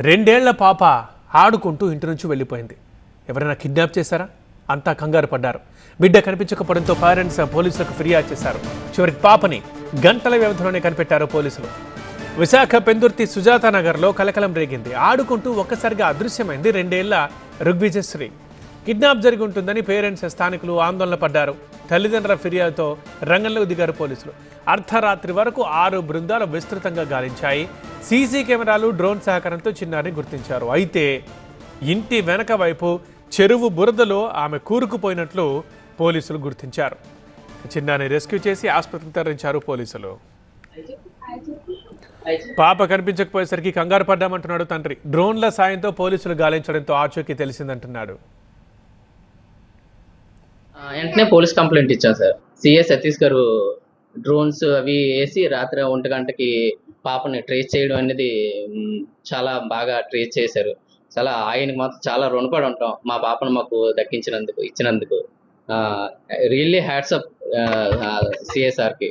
రెండేళ్ళ పాప ఆడుకుంటూ ఇంటి నుంచి వెళ్ళిపోయింది. ఎవరైనా కిడ్నాప్ చేశారా? అంతా కంగారు పడ్డారు. బిడ్డ కనిపించకపోవడంతో పేరెంట్స్ పోలీసులకు ఫిర్యాదు చేశారు. చివరికి పాపని గంటల వ్యవధిలోనే కనిపెట్టారు పోలీసులు. విశాఖ పెందుర్తి సుజాత నగర్లో కలకలం రేగింది. ఆడుకుంటూ ఒక్కసారిగా అదృశ్యమైంది రెండేళ్ళ రుగ్విజశ్రీ కిడ్నాప్ జరిగి ఉంటుందని పేరెంట్స్ స్థానికులు ఆందోళన పడ్డారు. తల్లిదండ్రుల ఫిర్యాదుతో రంగంలోకి దిగారు పోలీసులు. అర్ధరాత్రి వరకు ఆరు బృందాలు విస్తృతంగా గాలించాయి. సీసీ కెమెరాలు డ్రోన్ సహకారంతో చిన్నారిని గుర్తించారు. అయితే ఇంటి వెనక వైపు చెరువు బురదలో ఆమె కూరుకుపోయినట్లు పోలీసులు గుర్తించారు. చిన్నారిని రెస్క్యూ చేసి ఆసుపత్రికి తరలించారు పోలీసులు. పాప కనిపించకపోయేసరికి కంగారు పడ్డామంటున్నాడు తండ్రి. డ్రోన్ల సాయంతో పోలీసులు గాలించడంతో ఆచూకీ తెలిసిందంటున్నాడు. వెంటనే పోలీస్ కంప్లైంట్ ఇచ్చాం సార్. సిఏ సతీష్ గారు డ్రోన్స్ అవి వేసి రాత్రి ఒంటి గంటకి పాపని ట్రేస్ చేయడం అనేది చాలా బాగా ట్రేస్ చేశారు. చాలా ఆయనకు మాత్రం చాలా రుణపడి ఉంటాం. మా పాపను మాకు దక్కించినందుకు ఇచ్చినందుకు. Really hats సిఎస్ఆర్కి.